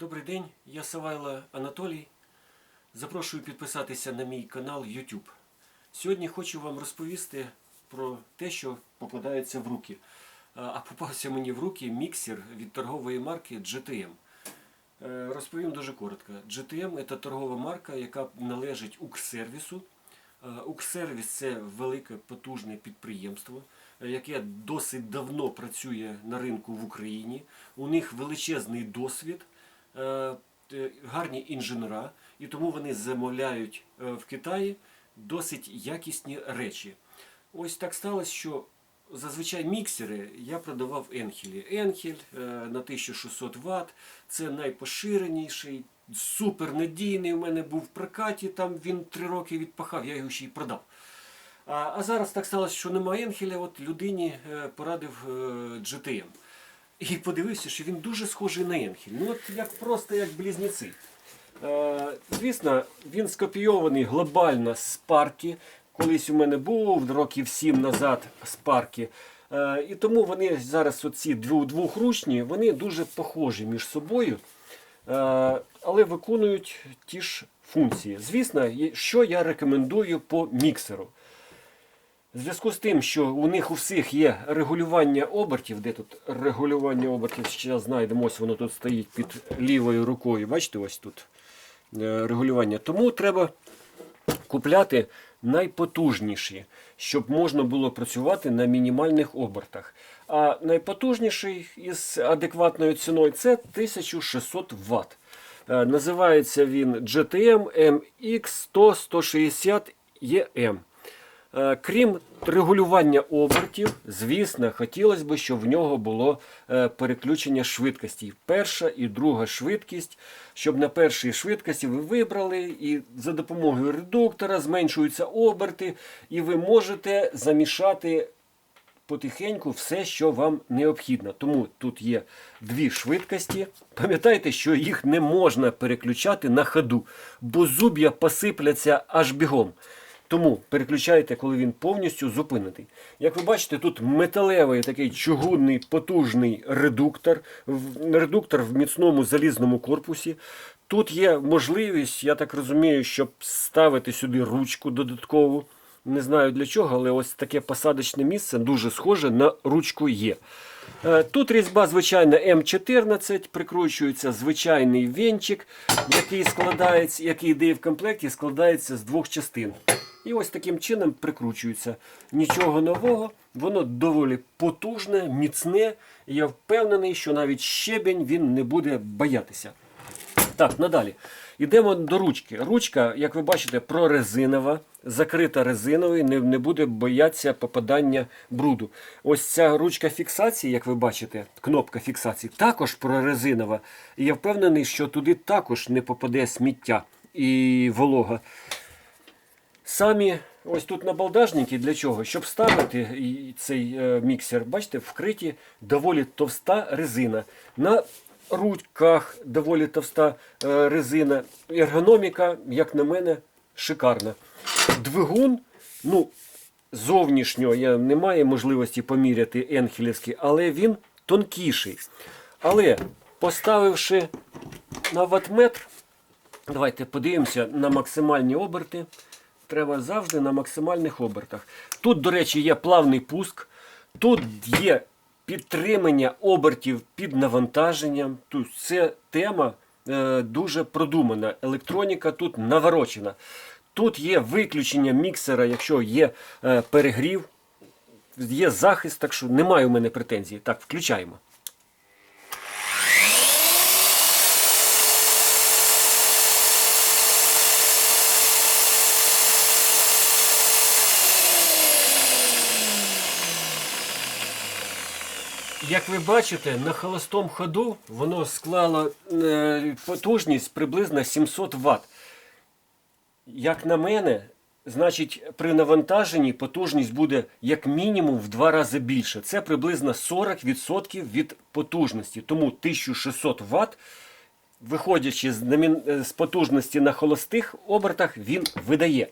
Добрий день, я Савайло Анатолій. Запрошую підписатися на мій канал YouTube. Сьогодні хочу вам розповісти про те, що попадається в руки. А попався мені в руки міксер від торгової марки GTM. Е, Розповім дуже коротко. GTM це торгова марка, яка належить Укрсервісу. Е, Укрсервіс це велике потужне підприємство, е, яке досить давно працює на ринку в Україні. У них величезний досвід, гарні інженера, і тому вони замовляють е, в Китаї досить якісні речі. Ось так сталося, що зазвичай міксери я продавав Енхелі. Енхель е, на 1600 Вт. Це найпоширеніший, супернадійний. У мене був в прокаті, там він три роки відпахав, я його ще й продав. А, зараз так сталося, що немає Енхеля, от людині е, порадив е, GTM. І подивився, що він дуже схожий на Енхель. Ну от як просто як близнеці. Е, Звісно, він скопійований глобально з парки. Колись у мене був років сім назад з парки. Е, І тому вони зараз оці двохручні, вони дуже похожі між собою, е, але виконують ті ж функції. Звісно, що я рекомендую по міксеру. В зв'язку з тим, що у них у всіх є регулювання обертів, де тут регулювання обертів, ще знайдемо, ось воно тут стоїть під лівою рукою. Бачите, ось тут е, регулювання. Тому треба купляти найпотужніші, щоб можна було працювати на мінімальних обертах. А найпотужніший із адекватною ціною це 1600 Вт. Е, Називається він GTM MX100-160 EM. Е, Крім регулювання обертів, звісно, хотілося б, щоб в нього було е, переключення швидкості. Перша і друга швидкість, щоб на першій швидкості ви вибрали, і за допомогою редуктора зменшуються оберти, і ви можете замішати потихеньку все, що вам необхідно. Тому тут є дві швидкості. Пам'ятайте, що їх не можна переключати на ходу, бо зуб'я посипляться аж бігом. Тому переключайте, коли він повністю зупинений. Як ви бачите, тут металевий такий чугунний потужний редуктор, редуктор в міцному залізному корпусі. Тут є можливість, я так розумію, щоб ставити сюди ручку додаткову. Не знаю для чого, але ось таке посадочне місце дуже схоже на ручку є. Е, Тут різьба звичайна М14, прикручується звичайний венчик, який складається, який йде в комплекті, складається з двох частин. І ось таким чином прикручується. Нічого нового, воно доволі потужне, міцне. І я впевнений, що навіть щебень він не буде боятися. Так, надалі. Йдемо до ручки. Ручка, як ви бачите, прорезинова, закрита резиновою, не, не буде боятися попадання бруду. Ось ця ручка фіксації, як ви бачите, кнопка фіксації, також прорезинова. І я впевнений, що туди також не попаде сміття і волога. Самі ось тут набалдажники для чого? Щоб ставити цей е, міксер, бачите, вкриті доволі товста резина. На ручках доволі товста е, резина. Ергономіка, як на мене, шикарна. Двигун, ну, зовнішньо я не маю можливості поміряти енхелівський, але він тонкіший. Але поставивши на ватметр, Давайте подивимося на максимальні оберти. Треба завжди на максимальних обертах. Тут, до речі, є плавний пуск. Тут є підтримання обертів під навантаженням. Тут це тема е, дуже продумана. Електроніка тут наворочена. Тут є виключення міксера, якщо є е, перегрів, є захист, так що немає у мене претензій. Так, включаємо. Як ви бачите, на холостому ходу воно склало е, потужність приблизно 700 Вт. Як на мене, значить при навантаженні потужність буде як мінімум в два рази більше. Це приблизно 40% від потужності. Тому 1600 Вт, виходячи е, з потужності на холостих обертах, він видає.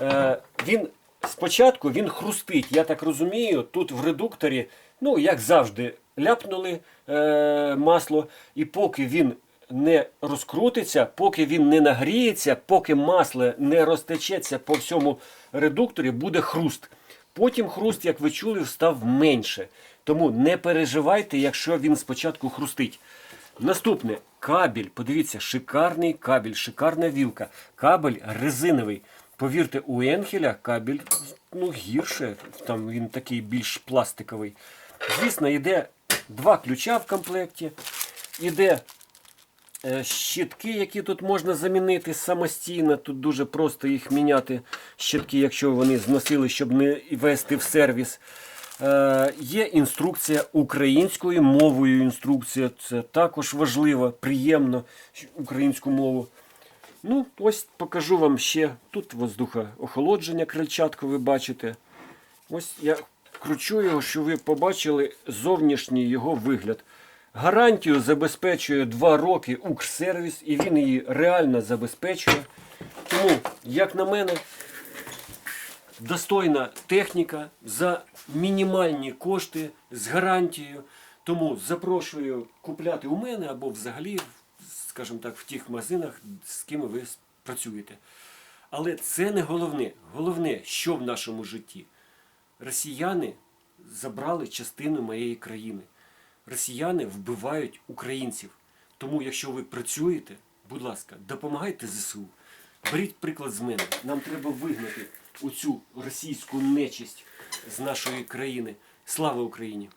Е, він спочатку він хрустить. Я так розумію, тут в редукторі Ну, як завжди, ляпнули е, масло, і поки він не розкрутиться, поки він не нагріється, поки масло не розтечеться по всьому редукторі, буде хруст. Потім хруст, як ви чули, став менше. Тому не переживайте, якщо він спочатку хрустить. Наступне кабель. Подивіться, шикарний кабель, шикарна вілка. Кабель резиновий. Повірте, у Енхеля кабель ну, гірше, там він такий більш пластиковий. Звісно, йде два ключа в комплекті, іде е, щітки, які тут можна замінити самостійно. Тут дуже просто їх міняти, щітки, якщо вони зносили, щоб не вести в сервіс. Е, є інструкція українською мовою. Інструкція це також важливо, приємно українську мову. Ну, ось покажу вам ще. Тут воздухоохолодження крильчатку ви бачите. Ось я кручу його, щоб ви побачили зовнішній його вигляд. Гарантію забезпечує 2 роки Укрсервіс, і він її реально забезпечує. Тому, як на мене, достойна техніка за мінімальні кошти з гарантією. Тому запрошую купляти у мене або взагалі, скажімо так, в тих магазинах, з ким ви працюєте. Але це не головне. Головне, що в нашому житті. Росіяни забрали частину моєї країни. Росіяни вбивають українців. Тому, якщо ви працюєте, будь ласка, допомагайте ЗСУ. Беріть приклад з мене. Нам треба вигнати оцю російську нечисть з нашої країни. Слава Україні!